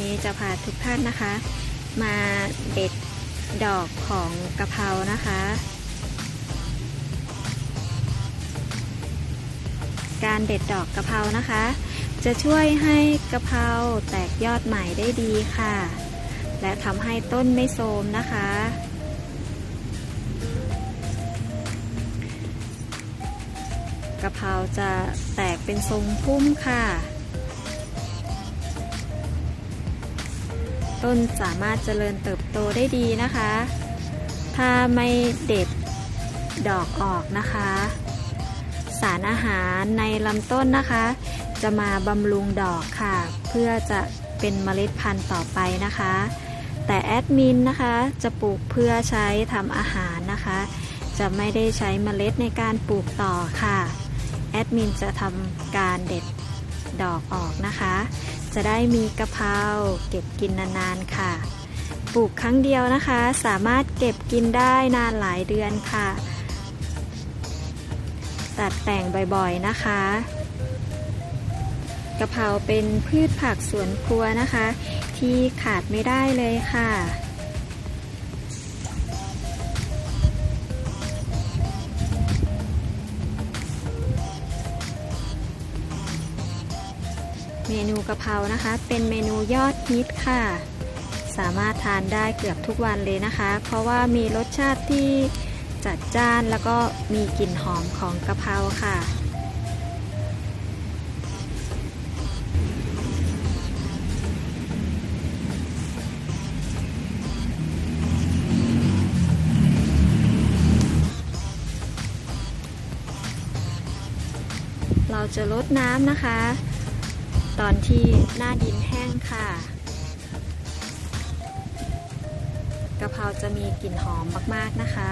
นี้จะพาทุกท่านนะคะ มาเด็ดดอกของกะเพรานะคะ การเด็ดดอกกะเพรานะคะ จะช่วยให้กะเพราแตกยอดใหม่ได้ดีค่ะ และทำให้ต้นไม่โทรมนะคะ กะเพราจะแตกเป็นทรงพุ่มค่ะ ต้นสามารถเจริญเติบโตได้ดีนะคะ ถ้าไม่เด็ดดอกออกนะคะ สารอาหารในลำต้นนะคะ จะมาบำรุงดอกค่ะ เพื่อจะเป็นเมล็ดพันธุ์ต่อไปนะคะ แต่แอดมินนะคะจะปลูกเพื่อใช้ทำอาหารนะคะ จะไม่ได้ใช้เมล็ดในการปลูกต่อค่ะ แอดมินจะทำการเด็ดดอกออกนะคะ จะได้มีกะเพราเก็บกินนานๆค่ะ ปลูกครั้งเดียวนะคะ สามารถเก็บกินได้นานหลายเดือนค่ะ ตัดแต่งบ่อยๆนะคะกะเพราเป็นพืชผักสวนครัวนะคะ ที่ขาดไม่ได้เลยค่ะ เมนูกะเพรานะคะ เป็นเมนูยอดฮิตค่ะ สามารถทานได้เกือบทุกวันเลยนะคะ เพราะว่ามีรสชาติที่จัดจ้านแล้วก็มีกลิ่นหอมของกะเพราค่ะ เราจะลดน้ำนะคะ ตอนที่หน้าดินแห้งค่ะกะเพราจะมีกลิ่นหอมมาก ๆ นะคะ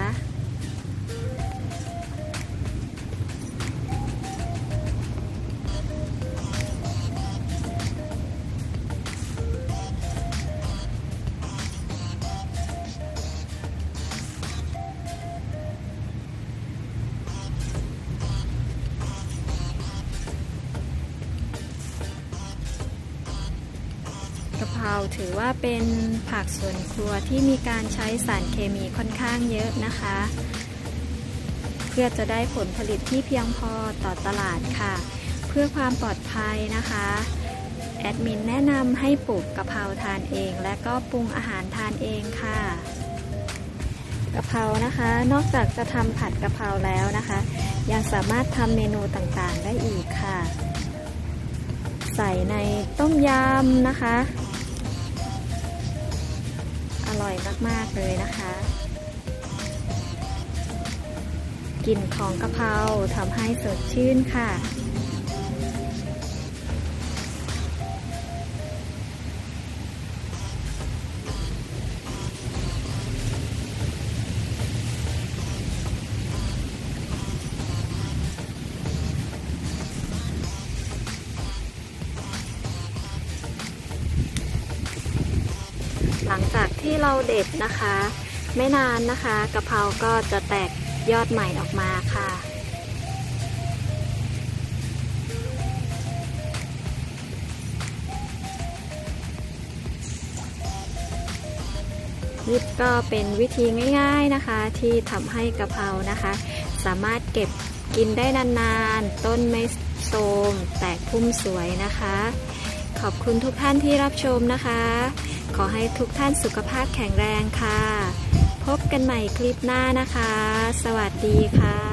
เพราถือว่าเป็นผักสวนครัวที่มีการใช้สารเคมีค่อนข้างเยอะนะคะ เพื่อจะได้ผลผลิตที่เพียงพอต่อตลาดค่ะ เพื่อความปลอดภัยนะคะแอดมินแนะนำให้ปลูกกะเพราทานเอง และก็ปรุงอาหารทานเองค่ะกะเพรานะคะ นอกจากจะทำผัดกะเพราแล้วนะคะ ยังสามารถทำเมนูต่างๆได้อีกค่ะ ใส่ในต้มยำนะคะ ร่อยมาก ๆ เลยนะคะ กลิ่นของกะเพราทำให้สดชื่นค่ะ หลังจากที่เราเด็ดนะคะ ไม่นานนะคะกะเพราก็จะแตกยอดใหม่ออกมาค่ะ นี่ก็เป็นวิธีง่าย ๆนะคะ ที่ทำให้กะเพรานะคะ สามารถเก็บกินได้นานๆ ต้นไม่โทมแตกพุ่มสวยนะคะ ขอบคุณทุกท่านที่รับชมนะคะ ขอให้ทุกท่านสุขภาพแข็งแรงค่ะ พบกันใหม่คลิปหน้านะคะ สวัสดีค่ะ